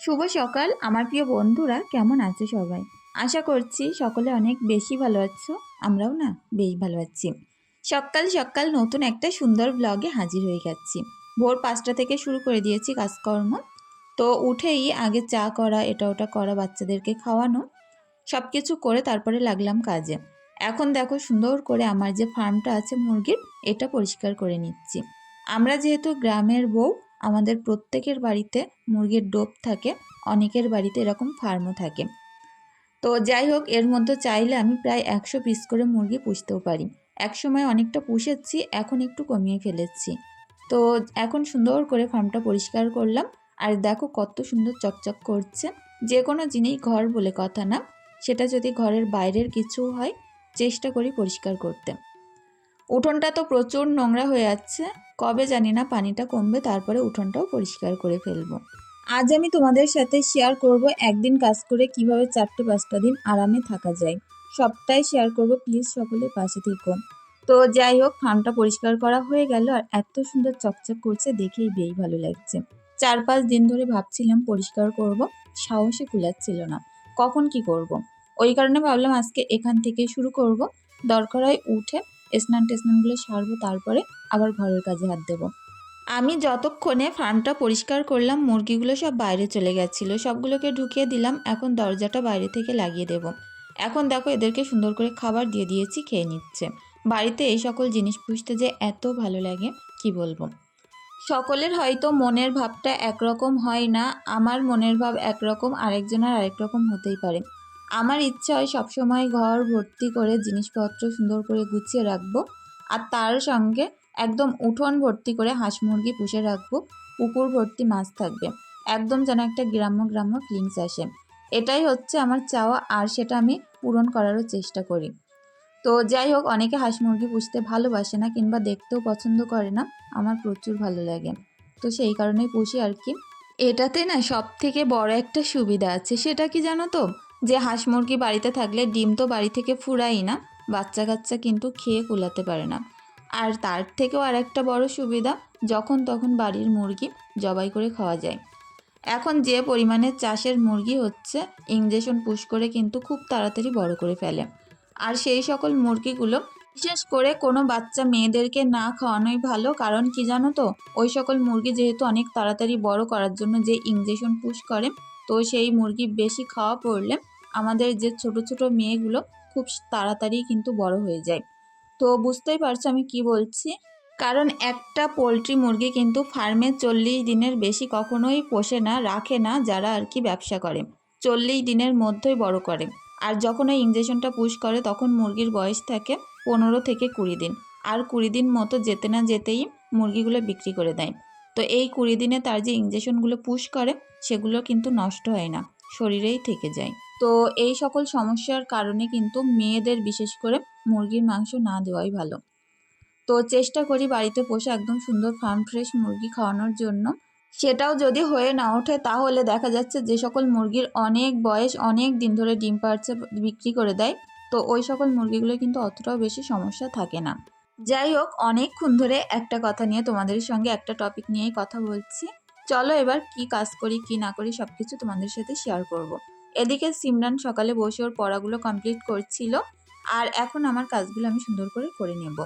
শুভ সকাল, আমার প্রিয় বন্ধুরা, কেমন আছো সবাই? আশা করছি সকলে অনেক বেশি ভালো আছো, আমরাও না বেশ ভালো আছি। সকাল সকাল নতুন একটা সুন্দর ব্লগে হাজির হয়ে গেছি। ভোর পাঁচটা থেকে শুরু করে দিয়েছি কাজকর্ম। তো উঠেই আগে চা করা, এটা ওটা করা, বাচ্চাদেরকে খাওয়ানো সব কিছু করে তারপরে লাগলাম কাজে। এখন দেখো সুন্দর করে আমার যে ফার্মটা আছে মুরগির, এটা পরিষ্কার করে নিচ্ছি। আমরা যেহেতু গ্রামের বউ আমাদের প্রত্যেকের বাড়িতে মুরগির ডোপ থাকে, অনেকের বাড়িতে এরকম ফার্মও থাকে। তো যাই হোক, এর মধ্যে চাইলে আমি প্রায় একশো পিস করে মুরগি পুষতেও পারি। একসময় অনেকটা পুষেছি, এখন একটু কমিয়ে ফেলেছি। তো এখন সুন্দর করে ফার্মটা পরিষ্কার করলাম, আর দেখো কত সুন্দর চকচক করছে। যে কোনো জিনিস ঘর বলে কথা না, সেটা যদি ঘরের বাইরের কিছু হয়, চেষ্টা করি পরিষ্কার করতে। উঠোনটা তো প্রচুর নোংরা হয়ে যাচ্ছে। কবে জানি না পানিটা কমবে, তারপরে উঠোনটাও পরিষ্কার করে ফেলব। আজ আমি তোমাদের সাথে শেয়ার করব একদিন কাজ করে কীভাবে চারটে পাঁচটা দিন আরামে থাকা যায়। সবটাই শেয়ার করব প্লিজ সকলে পাশে থেকো। তো যাই হোক ফার্মটা পরিষ্কার করা হয়ে গেল আর এত সুন্দর চকচক করছে, দেখেই বেশ ভালো লাগছে। চার পাঁচ দিন ধরে ভাবছিলাম পরিষ্কার করব, সাহসে কুলাচ্ছিল না। কখন কি করব। ওই কারণে ভাবলাম আজকে এখান থেকে শুরু করব। দরকার হয় উঠে স্নান টেস্নানগুলো সারবো, তারপরে আবার ঘরের কাজে হাত দেবো। আমি যতক্ষণে ফার্মটা পরিষ্কার করলাম, মুরগিগুলো সব বাইরে চলে গেছিল। সবগুলোকে ঢুকিয়ে দিলাম, এখন দরজাটা বাইরে থেকে লাগিয়ে দেব। এখন দেখো এদেরকে সুন্দর করে খাবার দিয়ে দিয়েছি, খেয়ে নিচ্ছে। বাড়িতে এই সকল জিনিস পুষতে যে এত ভালো লাগে, কি বলব? সকলের হয়তো মনের ভাবটা একরকম হয় না, আমার মনের ভাব একরকম, আরেকজনের আরেক রকম হতেই পারে। আমার ইচ্ছা হয় সবসময় ঘর ভর্তি করে জিনিসপত্র সুন্দর করে গুছিয়ে রাখব আর তার সঙ্গে একদম উঠোন ভর্তি করে হাঁস মুরগি পুষে রাখব, পুকুর ভর্তি মাছ থাকবে, একদম যেন একটা গ্রাম্য গ্রাম্য ফিলিংস আসে। এটাই হচ্ছে আমার চাওয়া আর সেটা আমি পূরণ করারও চেষ্টা করি। তো যাই হোক, অনেকে হাঁস মুরগি পুষতে ভালোবাসে না কিংবা দেখতেও পছন্দ করে না, আমার প্রচুর ভালো লাগে। তো সেই কারণেই পুষি আর কি। এটাতে না সব থেকে বড় একটা সুবিধা আছে, সেটা কি জানো তো? যে হাঁস মুরগি বাড়িতে থাকলে ডিম তো বাড়ি থেকে ফুরাই না বাচ্চা কাচ্চা কিন্তু খেয়ে কুলাতে পারে না। আর তার থেকেও আর একটা বড় সুবিধা, যখন তখন বাড়ির মুরগি জবাই করে খাওয়া যায়। এখন যে পরিমাণে চাষের মুরগি হচ্ছে ইঞ্জেকশন পুশ করে কিন্তু খুব তাড়াতাড়ি বড় করে ফেলে। আর সেই সকল মুরগিগুলো বিশেষ করে কোনো বাচ্চা মেয়েদেরকে না খাওয়ানোই ভালো, কারণ কি জানো তো, ওই সকল মুরগি যেহেতু অনেক তাড়াতাড়ি বড় করার জন্য যে ইঞ্জেকশন পুশ করে, তো সেই মুরগি বেশি খাওয়া পড়লে আমাদের যে ছোট ছোট মেয়েগুলো খুব তাড়াতাড়ি কিন্তু বড় হয়ে যায়। তো বুঝতেই পারছ আমি কি বলছি? কারণ একটা পোলট্রি মুরগি কিন্তু ফার্মে চল্লিশ দিনের বেশি কখনোই পোষে না, রাখে না, যারা আর কি ব্যবসা করে। চল্লিশ দিনের মধ্যেই বড় করে। আর যখন ওই ইঞ্জেকশনটা পুশ করে, তখন মুরগির বয়স থাকে পনেরো থেকে কুড়ি দিন। আর কুড়ি দিন মতো যেতে না যেতেই মুরগিগুলো বিক্রি করে দেয়। তো এই কুড়ি দিনে তার যে ইঞ্জেকশনগুলো পুশ করে, সেগুলো কিন্তু নষ্ট হয় না, শরীরেই থেকে যায়। তো এই সকল সমস্যার কারণে কিন্তু মেয়েদের বিশেষ করে মুরগির মাংস না দেওয়াই ভালো। তো চেষ্টা করি বাড়িতে পোষা একদম সুন্দর ফার্ম ফ্রেশ মুরগি খাওয়ানোর জন্য। সেটাও যদি হয়ে না ওঠে তাহলে দেখা যাচ্ছে যে সকল মুরগির অনেক বয়স অনেক দিন ধরে ডিম পাড়ছে বিক্রি করে দেয়। তো ওই সকল মুরগিগুলো কিন্তু অতটাও বেশি সমস্যা থাকে না। যাই হোক, অনেকক্ষণ ধরে একটা কথা নিয়ে তোমাদের সঙ্গে একটা টপিক নিয়েই কথা বলছি। চলো এবার কি কাজ করি, কি না করি সব কিছু তোমাদের সাথে শেয়ার করব। এদিকে সিমরান সকালে বসে ওর পড়াগুলো কমপ্লিট করছিল, আর এখন আমার কাজগুলো আমি সুন্দর করে করে নেব।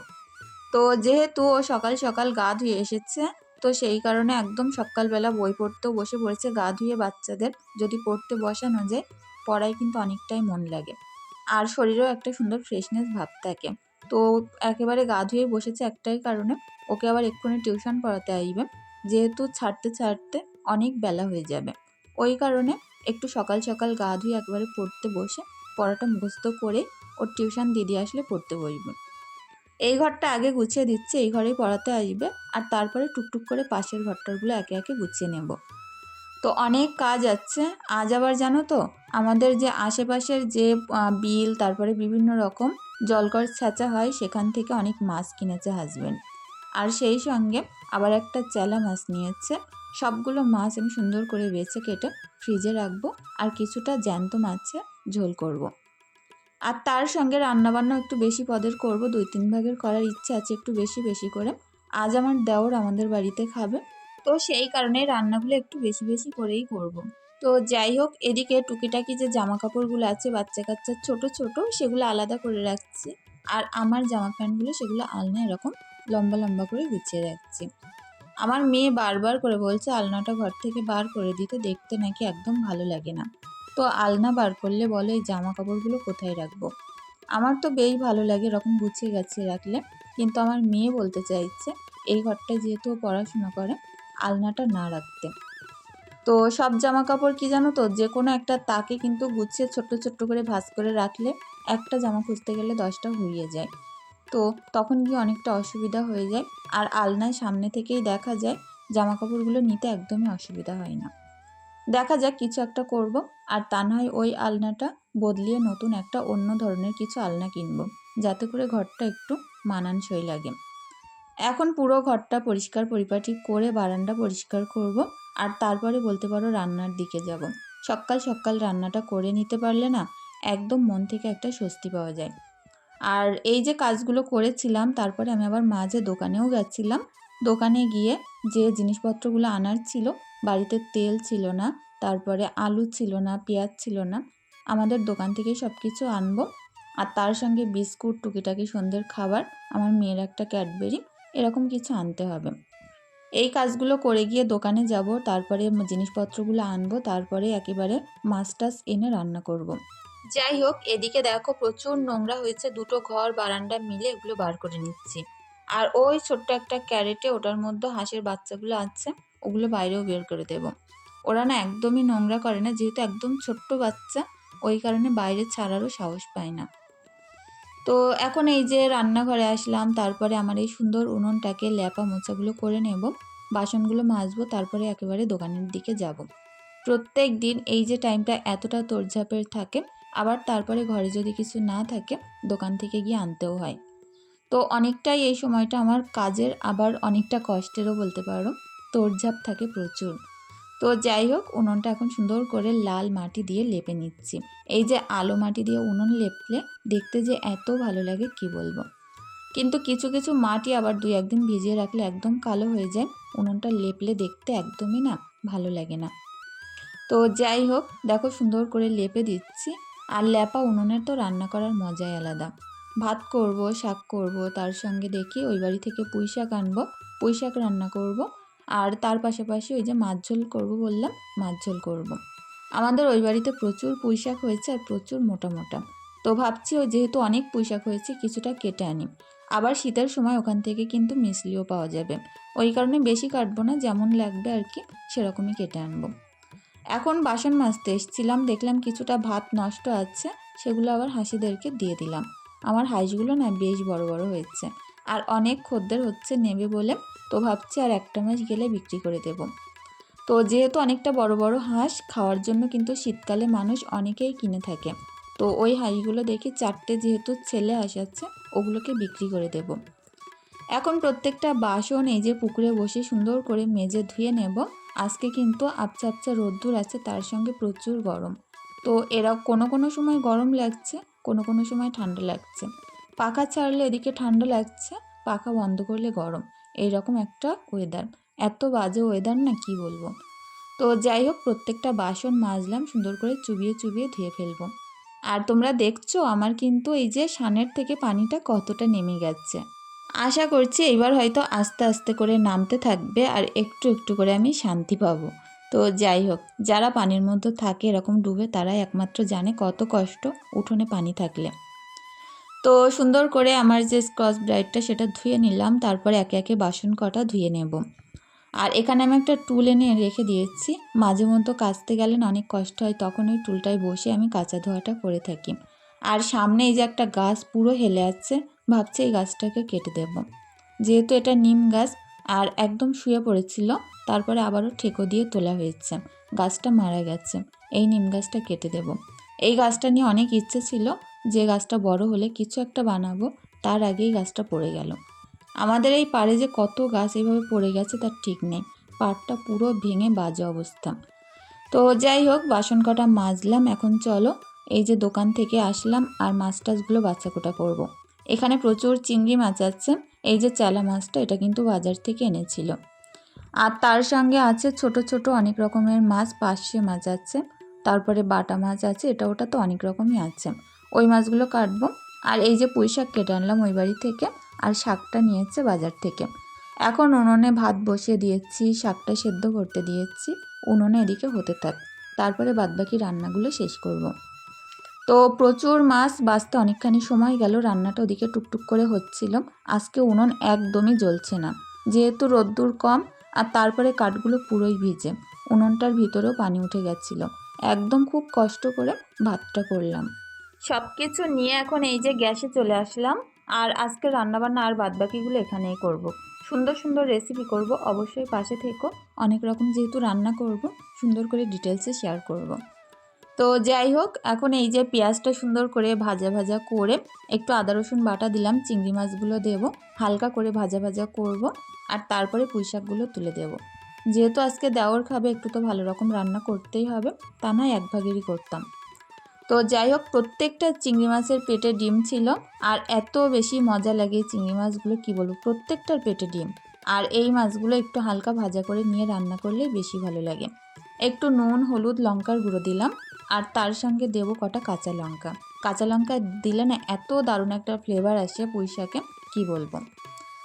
তো যেহেতু ও সকাল সকাল গা ধুয়ে এসেছে, তো সেই কারণে একদম সকালবেলা বই পড়তেও বসে পড়েছে। গা ধুয়ে বাচ্চাদের যদি পড়তে বসানো যায়, পড়ায় কিন্তু অনেকটাই মন লাগে। আর শরীরেও একটা সুন্দর ফ্রেশনেস ভাব থাকে। তো একেবারে গা ধুয়ে বসেছে একটাই কারণে ওকে আবার এক্ষুনি টিউশন পড়াতে আসবে। যেহেতু ছাড়তে ছাড়তে অনেক বেলা হয়ে যাবে। ওই কারণে একটু সকাল সকাল গা ধুয়ে একবারে পড়তে বসে, পড়াটা মুখস্থ করে ওর টিউশন দিদি আসলে পড়তে বসবে। এই ঘরটা আগে গুছিয়ে দিচ্ছে, এই ঘরেই পড়াতে আসবে আর তারপরে টুকটুক করে পাশের ঘরটারগুলো একে একে গুছিয়ে নেব। তো অনেক কাজ আছে, আজ আবার জানো তো? আমাদের যে আশেপাশের যে বিল, তারপরে বিভিন্ন রকম জলকর ছাঁচা হয়, সেখান থেকে অনেক মাছ কিনেছে হাজব্যান্ড আর সেই সঙ্গে আবার একটা চেলা মাছ নিয়েছে সবগুলো মাছ আমি সুন্দর করে বেছে কেটে ফ্রিজে রাখব আর কিছুটা জ্যান্ত মাছে ঝোল করব। আর তার সঙ্গে রান্নাবান্না একটু বেশি পদের করব, দুই তিন ভাগের করার ইচ্ছা আছে একটু বেশি বেশি করে আজ আমার দেওর আমাদের বাড়িতে খাবে, তো সেই কারণে রান্নাগুলো একটু বেশি বেশি করেই করব। তো যাই হোক, এদিকে টুকিটাকি যে জামা কাপড়গুলো আছে বাচ্চা কাচ্চার ছোট ছোট, সেগুলো আলাদা করে রাখছি আর আমার জামা প্যান্টগুলো, সেগুলো আলনা এরকম লম্বা লম্বা করে গুছিয়ে রাখছি আমার মেয়ে বারবার করে বলছে, আলনাটা ঘর থেকে বার করে দিতে, দেখতে নাকি একদম ভালো লাগে না। তো আলনা বার করলে বলে, এই জামা কাপড়গুলো কোথায় রাখব? আমার তো বেশ ভালো লাগে এরকম গুছিয়ে গাছিয়ে রাখলে। কিন্তু আমার মেয়ে বলতে চাইছে, এই ঘরটা যেহেতু পড়াশোনা করে, আলনাটা না রাখতে। তো সব জামা কাপড় কি জানো তো, যে কোনো একটা তাকে কিন্তু গুছিয়ে ছোট্ট ছোট্ট করে ভাঁজ করে রাখলে একটা জামা খুঁজতে গেলে দশটা হুড়িয়ে যায়। তো তখন গিয়ে অনেকটা অসুবিধা হয়ে যায়। আর আলনায় সামনে থেকেই দেখা যায় জামা কাপড়গুলো নিতে একদমই অসুবিধা হয় না। দেখা যাক কিছু একটা করব, আর তা নয় ওই আলনাটা বদলিয়ে নতুন একটা অন্য ধরনের কিছু আলনা কিনব, যাতে করে ঘরটা একটু মানানসই লাগে। এখন পুরো ঘরটা পরিষ্কার পরিপাটি করে বারান্দা পরিষ্কার করব, আর তারপরে বলতে পারো রান্নার দিকে যাব। সকাল সকাল রান্নাটা করে নিতে পারলে না, একদম মন থেকে একটা স্বস্তি পাওয়া যায়। আর এই যে কাজগুলো করেছিলাম, তারপরে আমি আবার মাঝে দোকানেও গেছিলাম, দোকানে গিয়ে যে জিনিসপত্রগুলো আনার ছিল, বাড়িতে তেল ছিল না, তারপরে আলু ছিল না, পেঁয়াজ ছিল না, আমাদের দোকান থেকেই সব কিছু আনব আর তার সঙ্গে বিস্কুট, টুকিটাকি সন্ধ্যের খাবার, আমার মেয়ের একটা ক্যাডবেরি, এরকম কিছু আনতে হবে এই কাজগুলো করে গিয়ে দোকানে যাব, তারপরে জিনিসপত্রগুলো আনব, তারপরে একেবারে মাছ টাছ এনে রান্না করব। যাই হোক, এদিকে দেখো প্রচুর নোংরা হয়েছে। দুটো ঘর, বারান্দা মিলে এগুলো বার করে নিচ্ছি। আর ওই ছোট্ট একটা ক্যারেটে ওটার মধ্যে হাঁসের বাচ্চাগুলো আছে, ওগুলো বাইরেও বের করে দেব। ওরা না একদমই নোংরা করে না, যেহেতু একদম ছোট্ট বাচ্চা, ওই কারণে বাইরে ছাড়ারও সাহস পায় না। তো এখন এই যে রান্নাঘরে আসলাম, তারপরে আমার এই সুন্দর উনুনটাকে ল্যাপা মোচাগুলো করে নেব। বাসনগুলো মাজবো, তারপরে একেবারে দোকানের দিকে যাব। প্রত্যেক দিন এই যে টাইমটা এতটা তোড়ঝাপের থাকে আবার তারপরে ঘরে যদি কিছু না থাকে, দোকান থেকে গিয়ে আনতেও হয়। তো অনেকটাই এই সময়টা আমার কাজের আবার অনেকটা কষ্টেরও বলতে পারো, তোড়ঝাপ থাকে প্রচুর। তো যাই হোক, উনুনটা এখন সুন্দর করে লাল মাটি দিয়ে লেপে নিচ্ছি। এই যে আলো মাটি দিয়ে উনুন লেপলে দেখতে যে এত ভালো লাগে, কি বলব? কিন্তু কিছু কিছু মাটি আবার দুই একদিন ভিজিয়ে রাখলে একদম কালো হয়ে যায়, উনুনটা লেপলে দেখতে একদমই না, ভালো লাগে না। তো যাই হোক, দেখো সুন্দর করে লেপে দিচ্ছি। আর ল্যাপা উনুনের তো রান্না করার মজাই আলাদা। ভাত করব, শাক করব, তার সঙ্গে দেখি ওই বাড়ি থেকে পুঁই শাক আনব, পুঁই শাক রান্না করব, আর তার পাশাপাশি ওই যে মাছ ঝোল করব বললাম, মাছ ঝোল করব। আমাদের ওই বাড়িতে প্রচুর পুঁই শাক হয়েছে আর প্রচুর মোটা মোটা। তো ভাবছি ওই যেহেতু অনেক পুঁই শাক হয়েছে কিছুটা কেটে আনি। আবার শীতের সময় ওখান থেকে কিন্তু মিসলিও পাওয়া যাবে। ওই কারণে বেশি কাটবো না, যেমন লাগবে আর কি, সেরকমই কেটে আনব। এখন বাসন মাজতে এসছিলাম, দেখলাম কিছুটা ভাত নষ্ট আছে, সেগুলো আবার হাসিদেরকে দিয়ে দিলাম। আমার হাঁসগুলো না বেশ বড় বড় হয়েছে আর অনেক খদ্দের হচ্ছে নেবে বলে তো ভাবছি আর একটা মাস গেলে বিক্রি করে দেব। তো যেহেতু অনেকটা বড় বড় হাঁস, খাওয়ার জন্য কিন্তু শীতকালে মানুষ অনেকেই কিনে থাকে। তো ওই হাঁসগুলো দেখি চারটে যেহেতু ছেলে হাঁস আছে, ওগুলোকে বিক্রি করে দেব। এখন প্রত্যেকটা বাসন এই যে পুকুরে বসে সুন্দর করে মেজে ধুয়ে নেব। আজকে কিন্তু আবচা আবচা রোদ্দুর আছে, তার সঙ্গে প্রচুর গরম। তো এরা কোনো কোনো সময় গরম লাগছে, কোনো কোনো সময় ঠান্ডা লাগছে। পাখা ছাড়লে এদিকে ঠান্ডা লাগছে, পাখা বন্ধ করলে গরম। এইরকম একটা ওয়েদার এত বাজে ওয়েদার না, কি বলব? তো যাই হোক, প্রত্যেকটা বাসন মাজলাম, সুন্দর করে চুবিয়ে চুবিয়ে ধুয়ে ফেলব। আর তোমরা দেখছ, আমার কিন্তু এই যে সানের থেকে পানিটা কতটা নেমে গেছে। আশা করছি এবার হয়তো আস্তে আস্তে করে নামতে থাকবে আর একটু একটু করে আমি শান্তি পাবো। তো যাই হোক, যারা পানির মধ্যে থাকে এরকম ডুবে তারাই একমাত্র জানে কত কষ্ট উঠোনে পানি থাকলে। তো সুন্দর করে আমার যে স্ক্রচ ব্রাইটটা সেটা ধুয়ে নিলাম, তারপরে একে একে বাসন কটা ধুয়ে নেব। আর এখানে আমি একটা টুল এনে রেখে দিয়েছি। মাঝে মধ্যে কাচতে গেলে না অনেক কষ্ট হয়, তখন ওই টুলটায় বসে আমি কাঁচা ধোয়াটা করে থাকি। আর সামনে এই যে একটা গাছ পুরো হেলে আছে ভাবছি এই গাছটাকে কেটে দেব। যেহেতু এটা নিম গাছ আর একদম শুয়ে পড়েছিল, তারপরে আবারও ঠেকো দিয়ে তোলা হয়েছে। গাছটা মারা গেছে। এই নিম গাছটা কেটে দেব। এই গাছটা নিয়ে অনেক ইচ্ছে ছিল যে গাছটা বড় হলে কিছু একটা বানাবো, তার আগেই গাছটা পড়ে গেল। আমাদের এই পাড়ে যে কত গাছ এইভাবে পড়ে গেছে, তার ঠিক নেই। পাড়টা পুরো ভেঙে বাজে অবস্থা। তো যাই হোক, বাসন কটা মাজলাম, এখন চলো এই যে দোকান থেকে আসলাম আর মাছ টাছগুলো বাচ্চা কোটা করব। এখানে প্রচুর চিংড়ি মাছ আছে। এই যে চালা মাছটা, এটা কিন্তু বাজার থেকে এনেছিল। আর তার সঙ্গে আছে ছোট ছোট অনেক রকমের মাছ, পার্শে মাছ আছে। তারপরে বাটা মাছ আছে, এটা ওটা তো অনেক রকমই আছে। ওই মাছগুলো কাটবো। আর এই যে পুঁই শাক কেটে আনলাম ওই বাড়ি থেকে, আর শাকটা নিয়েছে বাজার থেকে। এখন উনুনে ভাত বসিয়ে দিয়েছি, শাকটা সেদ্ধ করতে দিয়েছি। উনুনে এদিকে হতে থাক। তারপরে বাদবাকি রান্নাগুলো শেষ করব। তো প্রচুর মাছ বাঁচতে অনেকখানি সময় গেল, রান্নাটা ওদিকে টুকটুক করে হচ্ছিল। আজকে উনুন একদমই জ্বলছে না। যেহেতু রোদ্দুর কম আর তারপরে কাঠগুলো পুরোই ভিজে, উনুনটার ভিতরেও পানি উঠে গেছিল। একদম খুব কষ্ট করে ভাতটা করলাম। সব কিছু নিয়ে এখন এই যে গ্যাসে চলে আসলাম আর আজকে রান্নাবান্না আর বাদবাকিগুলো এখানেই করব। সুন্দর সুন্দর রেসিপি করব, অবশ্যই পাশে থেকো। অনেক রকম যেহেতু রান্না করব, সুন্দর করে ডিটেলসে শেয়ার করব। তো যাই হোক, এখন এই যে পেঁয়াজটা সুন্দর করে ভাজা ভাজা করে একটু আদা, রসুন বাটা দিলাম, চিংড়ি মাছগুলো দেব, হালকা করে ভাজা ভাজা করব আর তারপরে পুঁই শাকগুলো তুলে দেব। যেহেতু আজকে দেওয়ার খাবে, একটু তো ভালো রকম রান্না করতেই হবে, তা নয় এক ভাগেরই করতাম। তো যাই হোক, প্রত্যেকটা চিংড়ি মাছের পেটে ডিম ছিল আর এত বেশি মজা লাগে চিংড়ি মাছগুলো, কী বলব, প্রত্যেকটার পেটে ডিম। আর এই মাছগুলো একটু হালকা ভাজা করে নিয়ে রান্না করলে বেশি ভালো লাগে। একটু নুন, হলুদ, লঙ্কার গুঁড়ো দিলাম আর তার সঙ্গে দেবো কটা কাঁচা লঙ্কা। কাঁচা লঙ্কা দিলে না এত দারুণ একটা ফ্লেভার আসে পুঁই শাকে কী বলব?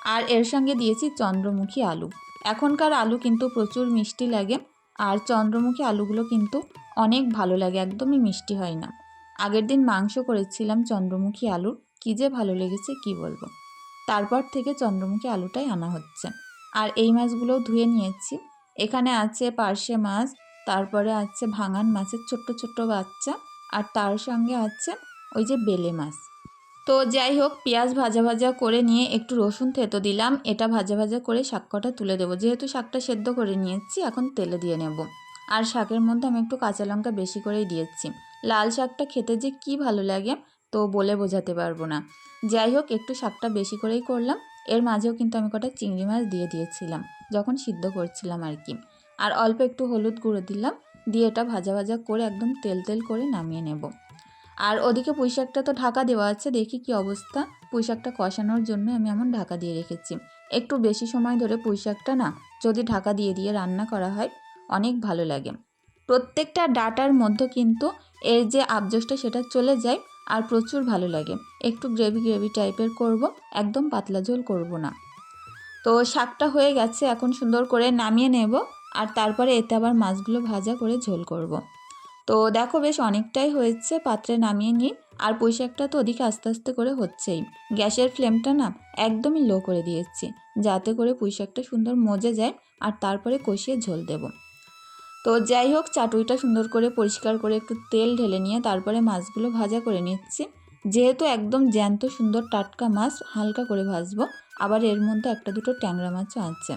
আর এর সঙ্গে দিয়েছি চন্দ্রমুখী আলু। এখনকার আলু কিন্তু প্রচুর মিষ্টি লাগে, আর চন্দ্রমুখী আলুগুলো কিন্তু অনেক ভালো লাগে, একদমই মিষ্টি হয় না। আগের দিন মাংস করেছিলাম চন্দ্রমুখী আলুর, কী যে ভালো লেগেছে, কি বলব? তারপর থেকে চন্দ্রমুখী আলুটাই আনা হচ্ছে। আর এই মাছগুলোও ধুয়ে নিয়েছি। এখানে আছে পার্শে মাছ তারপরে আছে ভাঙান মাছের ছোট্ট ছোট্ট বাচ্চা আর তার সঙ্গে আছে ওই যে বেলে মাছ। তো যাই হোক, পেঁয়াজ ভাজা ভাজা করে নিয়ে একটু রসুন থেতো দিলাম। এটা ভাজা ভাজা করে শাক কটা তুলে দেবো। যেহেতু শাকটা সেদ্ধ করে নিয়েছি, এখন তেলে দিয়ে নেব। আর শাকের মধ্যে আমি একটু কাঁচা লঙ্কা বেশি করেই দিয়েছি। লাল শাকটা খেতে যে কি ভালো লাগে, তো বলে বোঝাতে পারব না। যাই হোক, একটু শাকটা বেশি করেই করলাম। এর মাঝেও কিন্তু আমি কটা চিংড়ি মাছ দিয়ে দিয়েছিলাম, যখন সিদ্ধ করছিলাম আর কি। আর অল্প একটু হলুদ গুঁড়ো দিলাম, দিয়ে এটা ভাজা ভাজা করে একদম তেল তেল করে নামিয়ে নেব। আর ওদিকে পুঁই শাকটা তো ঢাকা দেওয়া আছে, দেখি কি অবস্থা। পুঁই শাকটা কষানোর জন্য আমি এমন ঢাকা দিয়ে রেখেছি। একটু বেশি সময় ধরে পুঁই শাকটা না, যদি ঢাকা দিয়ে দিয়ে রান্না করা হয়, অনেক ভালো লাগে। প্রত্যেকটা ডাটার মধ্যে কিন্তু এর যে আবজসটা সেটা চলে যায় আর প্রচুর ভালো লাগে। একটু গ্রেভি গ্রেভি টাইপের করব, একদম পাতলা ঝোল করব না। তো শাকটা হয়ে গেছে, এখন সুন্দর করে নামিয়ে নেব। আর তারপরে এতে আবার মাছগুলো ভাজা করে ঝোল করব। তো দেখো বেশ অনেকটাই হয়েছে, পাত্রে নামিয়ে নিই। আর পুঁই শাকটা তো ওদিকে আস্তে আস্তে করে হচ্ছেই। গ্যাসের ফ্লেমটা না একদমই লো করে দিয়েছি, যাতে করে পুঁই শাকটা সুন্দর মজে যায় আর তারপরে কষিয়ে ঝোল দেব। তো যাই হোক, চাটুইটা সুন্দর করে পরিষ্কার করে একটু তেল ঢেলে নিয়ে তারপরে মাছগুলো ভাজা করে নিচ্ছি। যেহেতু একদম জ্যান্ত সুন্দর টাটকা মাছ, হালকা করে ভাজবো। আবার এর মধ্যে একটা দুটো ট্যাংরা মাছও আছে।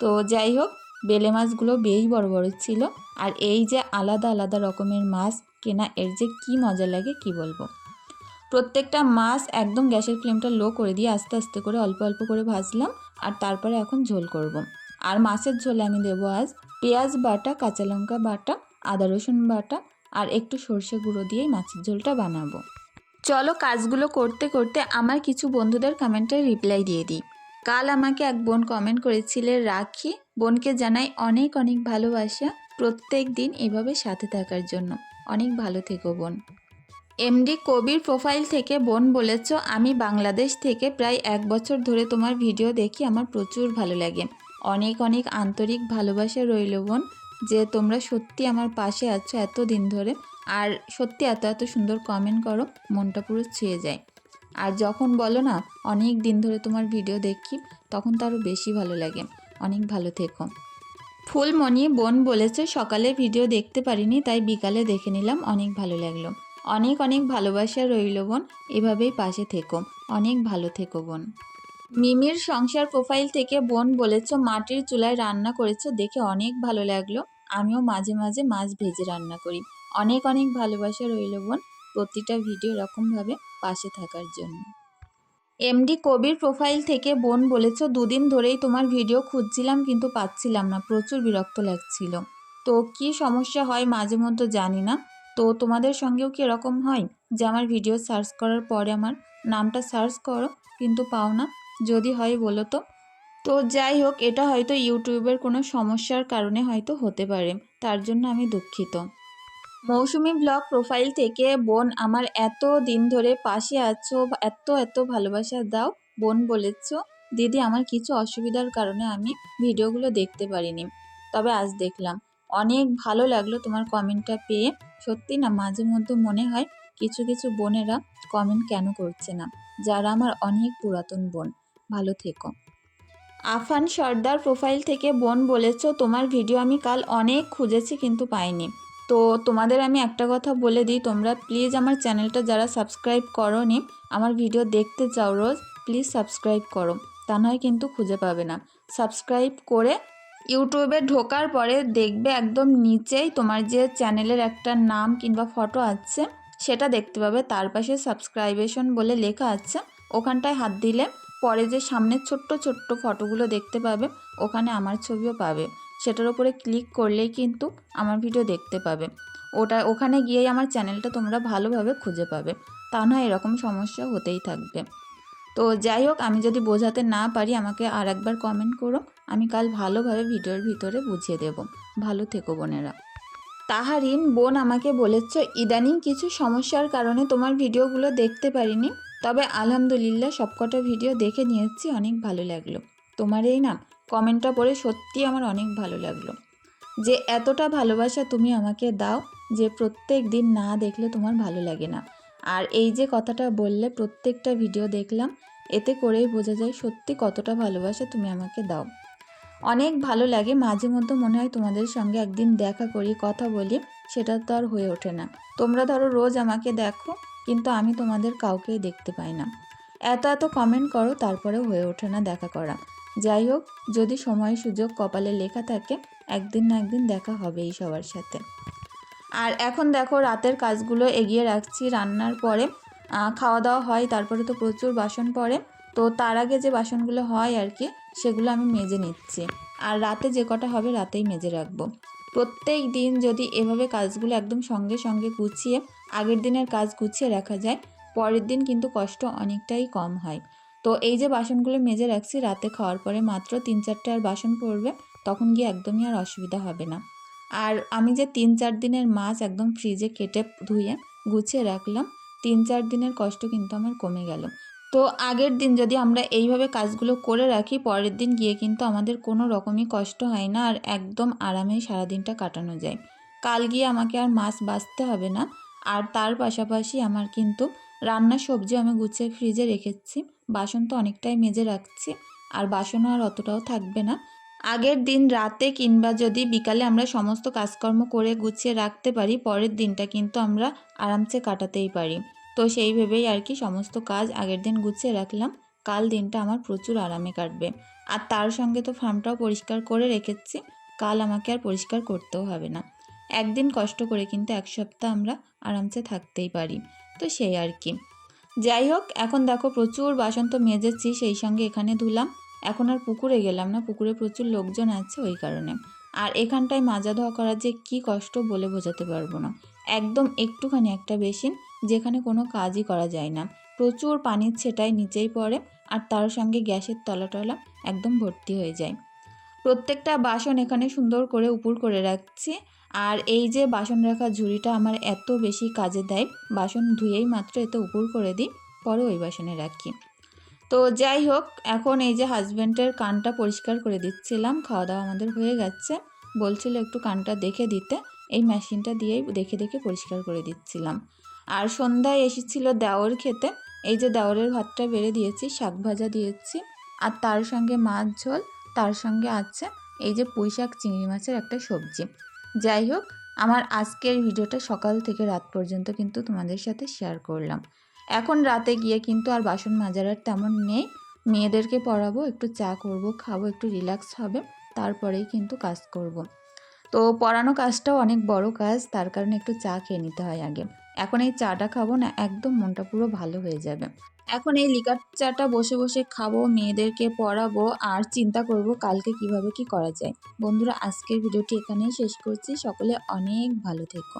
তো যাই হোক বেলে মাছগুলো বেশ বড় বড় ছিল। আর এই যে আলাদা আলাদা রকমের মাছ কেনা, এর যে কি মজা লাগে কি বলব? প্রত্যেকটা মাছ একদম গ্যাসের ফ্লেমটা লো করে দিয়ে আস্তে আস্তে করে অল্প অল্প করে ভাজলাম আর তারপরে এখন ঝোল করব। আর মাছের ঝোলে আমি দেবো আজ পেঁয়াজ বাটা, কাঁচা লঙ্কা বাটা, আদা রসুন বাটা আর একটু সর্ষে গুঁড়ো দিয়েই মাছের ঝোলটা বানাবো। চলো কাজগুলো করতে করতে আমার কিছু বন্ধুদের কমেন্টে রিপ্লাই দিয়ে দিই। কাল আমাকে এক বোন কমেন্ট করেছিলে, রাখি। বোনকে জানাই অনেক অনেক ভালোবাসা। প্রত্যেক দিন এভাবে সাথে থাকার জন্য। অনেক ভালো থেকো বোন। এমডি কবির প্রোফাইল থেকে বোন বলেছ, আমি বাংলাদেশ থেকে প্রায় এক বছর ধরে তোমার ভিডিও দেখি, আমার প্রচুর ভালো লাগে। অনেক অনেক আন্তরিক ভালোবাসা রইল বোন, যে তোমরা সত্যি আমার পাশে আছো এত দিন ধরে। আর সত্যি এত এত সুন্দর কমেন্ট করো, মনটা পুরো ছুঁয়ে যায়। আর যখন বলো না, অনেক দিন ধরে তোমার ভিডিও দেখি, তখন তো আরও বেশি ভালো লাগে। অনেক ভালো থেকো। ফুলমণি বোন বলেছে, সকালে ভিডিও দেখতে পারিনি, তাই বিকালে দেখে নিলাম, অনেক ভালো লাগল। অনেক অনেক ভালোবাসা রইল বোন, এভাবেই পাশে থেকো। অনেক ভালো থেকো বোন। মিমির সংসার প্রোফাইল থেকে বোন বলেছ, মাটির চুলায় রান্না করেছ, দেখে অনেক ভালো লাগল। আমিও মাঝে মাঝে মাছ ভেজে রান্না করি। অনেক অনেক ভালোবাসা রইল বোন, প্রতিটা ভিডিও এরকমভাবে পাশে থাকার জন্য। এমডি কবির প্রোফাইল থেকে বোন বলেছ, দুদিন ধরেই তোমার ভিডিও খুঁজছিলাম কিন্তু পাচ্ছিলাম না, প্রচুর বিরক্ত লাগছিল। তো কি সমস্যা হয় মাঝে মধ্যে জানি না। তো তোমাদের সঙ্গেও কি এরকম হয় যে আমার ভিডিও সার্চ করার পরে আমার নামটা সার্চ করো কিন্তু পাও না? যদি হয় বলো তো? তো যাই হোক, এটা হয়তো ইউটিউবের কোনো সমস্যার কারণে হয়তো হতে পারে। তার জন্য আমি দুঃখিত। মৌসুমি ব্লগ প্রোফাইল থেকে, বোন, আমার এত দিন ধরে পাশে আছো, এত এত ভালোবাসা দাও, বোন বলেছ। দিদি, আমার কিছু অসুবিধার কারণে আমি ভিডিওগুলো দেখতে পারিনি। তবে আজ দেখলাম। অনেক ভালো লাগল তোমার কমেন্টটা পেয়ে। সত্যি না, মাঝে মধ্যে মনে হয় কিছু কিছু বোনেরা কমেন্ট কেন করছে না? যারা আমার অনেক পুরাতন বোন। ভালো থেকো। আফান সর্দার প্রোফাইল থেকে, বোন বলেছ, তোমার ভিডিও আমি কাল অনেক খুঁজেছি কিন্তু পাইনি। তো তোমাদের আমি একটা কথা বলে দিই, তোমরা প্লিজ আমার চ্যানেলটা যারা সাবস্ক্রাইব করো নি আমার ভিডিও দেখতে চাও রোজ প্লিজ সাবস্ক্রাইব করো। তা নয় কিন্তু খুঁজে পাবে না। সাবস্ক্রাইব করে ইউটিউবে ঢোকার পরে দেখবে একদম নিচেই তোমার যে চ্যানেলের একটা নাম কিংবা ফটো আছে, সেটা দেখতে পাবে। তার পাশে সাবস্ক্রাইবেশন বলে লেখা আছে। ওখানটায় হাত দিলে পরে যে সামনে ছোট্ট ছোট্ট ফটোগুলো দেখতে পাবে, ওখানে আমার ছবিও পাবে। সেটার উপরে ক্লিক করলেই কিন্তু আমার ভিডিও দেখতে পাবে। ওটা, ওখানে গিয়েই আমার চ্যানেলটা তোমরা ভালোভাবে খুঁজে পাবে। তা নয় এরকম সমস্যা হতেই থাকবে। তো যাই হোক, আমি যদি বোঝাতে না পারি, আমাকে আর একবার কমেন্ট করো। আমি কাল ভালোভাবে ভিডিওর ভিতরে বুঝিয়ে দেব। ভালো থেকো বোনেরা। তাহারিন বোন আমাকে বলেছ, ইদানিং কিছু সমস্যার কারণে তোমার ভিডিওগুলো দেখতে পারিনি। তবে আলহামদুলিল্লাহ সবকটা ভিডিও দেখে নিয়েছি, অনেক ভালো লাগল। তোমার এই না কমেন্টটা পড়ে সত্যি আমার অনেক ভালো লাগল। যে এতটা ভালোবাসা তুমি আমাকে দাও, যে প্রত্যেক দিন না দেখলে তোমার ভালো লাগে না। আর এই যে কথাটা বললে, প্রত্যেকটা ভিডিও দেখলাম, এতে করেই বোঝা যায় সত্যি কতটা ভালোবাসা তুমি আমাকে দাও। অনেক ভালো লাগে, মাঝে মধ্যে মনে হয় তোমাদের সঙ্গে একদিন দেখা করি, কথা বলি, সেটা তো আর হয়ে ওঠে না। তোমরা ধরো রোজ আমাকে দেখো, কিন্তু আমি তোমাদের কাউকেই দেখতে পাই না। এত এত কমেন্ট করো তারপরে হয়ে ওঠে না দেখা করা। যাই হোক, যদি সময় সুযোগ কপালে লেখা থাকে, একদিন না একদিন দেখা হবেই সবার সাথে। আর এখন দেখো, রাতের কাজগুলো এগিয়ে রাখছি। রান্নার পরে খাওয়া দাওয়া হয়, তারপরে তো প্রচুর বাসন পড়ে। তো তার আগে যে বাসনগুলো হয় আর কি, সেগুলো আমি মেজে নিচ্ছি। আর রাতে যে কটা হবে, রাতেই মেজে রাখব। প্রত্যেক দিন যদি এভাবে কাজগুলো একদম সঙ্গে সঙ্গে গুছিয়ে, আগের দিনের কাজ গুছিয়ে রাখা যায়, পরের দিন কিন্তু কষ্ট অনেকটাই কম হয়। তো এই যে বাসনগুলো মেজে রাখছি, রাতে খাওয়ার পরে মাত্র তিন চারটে আর বাসন পড়বে, তখন গিয়ে একদমই আর অসুবিধা হবে না। আর আমি যে তিন চার দিনের মাছ একদম ফ্রিজে কেটে ধুয়ে গুছিয়ে রাখলাম, তিন চার দিনের কষ্ট কিন্তু আমার কমে গেল। তো আগের দিন যদি আমরা এইভাবে কাজগুলো করে রাখি, পরের দিন গিয়ে কিন্তু আমাদের কোনো রকমই কষ্ট হয় না আর একদম আরামেই সারাদিনটা কাটানো যায়। কাল গিয়ে আমাকে আর মাছ বাঁচতে হবে না, আর তার পাশাপাশি আমার কিন্তু রান্নার সবজি আমি গুছিয়ে ফ্রিজে রেখেছি। বাসন তো অনেকটাই মেজে রাখছি, আর বাসনও আর অতটাও থাকবে না। আগের দিন রাতে কিংবা যদি বিকালে আমরা সমস্ত কাজকর্ম করে গুছিয়ে রাখতে পারি, পরের দিনটা কিন্তু আমরা আরামসে কাটাতেই পারি। তো সেই ভেবেই আর কি সমস্ত কাজ আগের দিন গুছিয়ে রাখলাম। কাল দিনটা আমার প্রচুর আরামে কাটবে। আর তার সঙ্গে তো ফার্মটাও পরিষ্কার করে রেখেছি, কাল আমাকে আর পরিষ্কার করতেও হবে না। একদিন কষ্ট করে কিন্তু এক সপ্তাহ আমরা আরামসে থাকতেই পারি। তো সেই আর কি। যাই হোক, এখন দেখো প্রচুর বাসন তো মেজেছি, সেই সঙ্গে এখানে ধুলাম। এখন আর পুকুরে গেলাম না, পুকুরে প্রচুর লোকজন আছে ওই কারণে। আর এখানটায় মাজা ধোয়া করার যে কি কষ্ট বলে বোঝাতে পারব না। একদম একটুখানি একটা বেসিন, যেখানে কোনো কাজই করা যায় না। প্রচুর পানির ছেটায় নিচেই পড়ে, আর তার সঙ্গে গ্যাসের তলা টলা একদম ভর্তি হয়ে যায়। প্রত্যেকটা বাসন এখানে সুন্দর করে উপুর করে রাখছি আর এই যে বাসন রাখার ঝুড়িটা আমার এত বেশি কাজে দেয়, বাসন ধুয়েই মাত্র এতে উপুর করে দিই, পরে ওই বাসনে রাখি। তো যাই হোক, এখন এই যে হাজব্যান্ডের কানটা পরিষ্কার করে দিচ্ছিলাম খাওয়া দাওয়া আমাদের হয়ে গেছে। বলছিল একটু কানটা দেখে দিতে, এই মেশিনটা দিয়েই দেখে দেখে পরিষ্কার করে দিচ্ছিলাম। আর সন্ধ্যায় এসেছিল দেওর খেতে, এই যে দেওরের ভাতটা বেড়ে দিয়েছি, শাক ভাজা দিয়েছি, আর তার সঙ্গে মাছ ঝোল, তার সঙ্গে আছে এই যে পুঁই শাক চিংড়ি মাছের একটা সবজি। যাই হোক, আমার আজকের ভিডিওটা সকাল থেকে রাত পর্যন্ত কিন্তু তোমাদের সাথে শেয়ার করলাম। এখন রাতে গিয়ে কিন্তু আর বাসন মাজার আর তেমন নেই। মেয়েদেরকে পড়াবো, একটু চা করব, খাব, একটু রিল্যাক্স হবে, তারপরেই কিন্তু কাজ করব। তো পড়ানো কাজটাও অনেক বড় কাজ, তার কারণে একটু চা খেয়ে নিতে হয় আগে। এখন এই চাটা খাব না, একদম মনটা পুরো ভালো হয়ে যাবে। এখন এই লিকার চাটা বসে বসে খাব, মেয়েদেরকে পড়াবো আর চিন্তা করব কালকে কীভাবে কি করা যায়। বন্ধুরা, আজকের ভিডিওটি এখানেই শেষ করছি। সকলে অনেক ভালো থেকো।